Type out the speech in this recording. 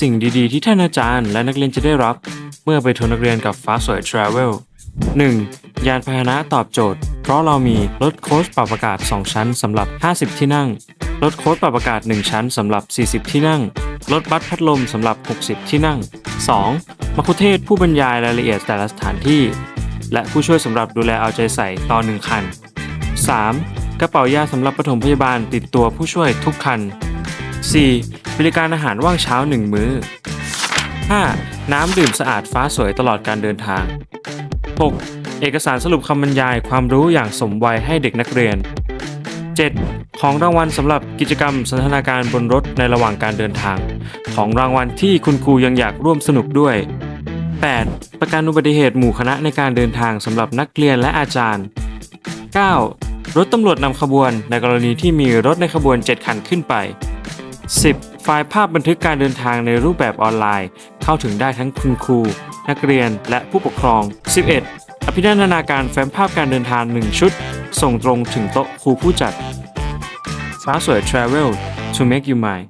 สิ่งดีๆ ที่ท่านอาจารย์และนักเรียนจะได้รับ เมื่อไปทัวร์นักเรียนกับฟ้าสวย Travel 1. ยานพาหนะตอบโจทย์ เพราะเรามีรถโค้ชปรับอากาศ 2 ชั้นสำหรับ 50 ที่นั่ง รถโค้ชปรับอากาศ 1 ชั้นสำหรับ 40 ที่นั่ง รถบัสพัดลมสำหรับ 60 ที่นั่ง 2. มัคุเทศผู้บรรยายรายละเอียดแต่ละสถานที่ และผู้ช่วยสำหรับดูแลเอาใจใส่ต่อหนึ่งคัน 3. กระเป๋ายาสำหรับปฐมพยาบาลติดตัวผู้ช่วยทุกคัน 4. บริการอาหารว่างเช้า 1 มื้อ 5. น้ำดื่มสะอาดฟ้าสวยตลอดการเดินทาง 6. เอกสารสรุปคำบรรยายความรู้อย่างสมวัยให้เด็กนักเรียน 7. ของรางวัลสำหรับกิจกรรมสันทนาการบนรถในระหว่างการเดินทาง ของรางวัลที่คุณครูยังอยากร่วมสนุกด้วย 8. ประกันอุบัติเหตุหมู่คณะในการเดินทางสำหรับนักเรียนและอาจารย์ 9. รถตำรวจนำขบวนในกรณีที่มีรถในขบวน 7 คันขึ้นไป 10. ไฟล์ภาพบันทึกการเดินทางในรูปแบบออนไลน์ เข้าถึงได้ทั้งคุณครู นักเรียนและผู้ปกครอง 11. อภินันทนาการแฟ้มภาพการเดินทาง 1 ชุด ส่งตรงถึงโต๊ะครูผู้จัดฟ้าสวย Travel to make you mine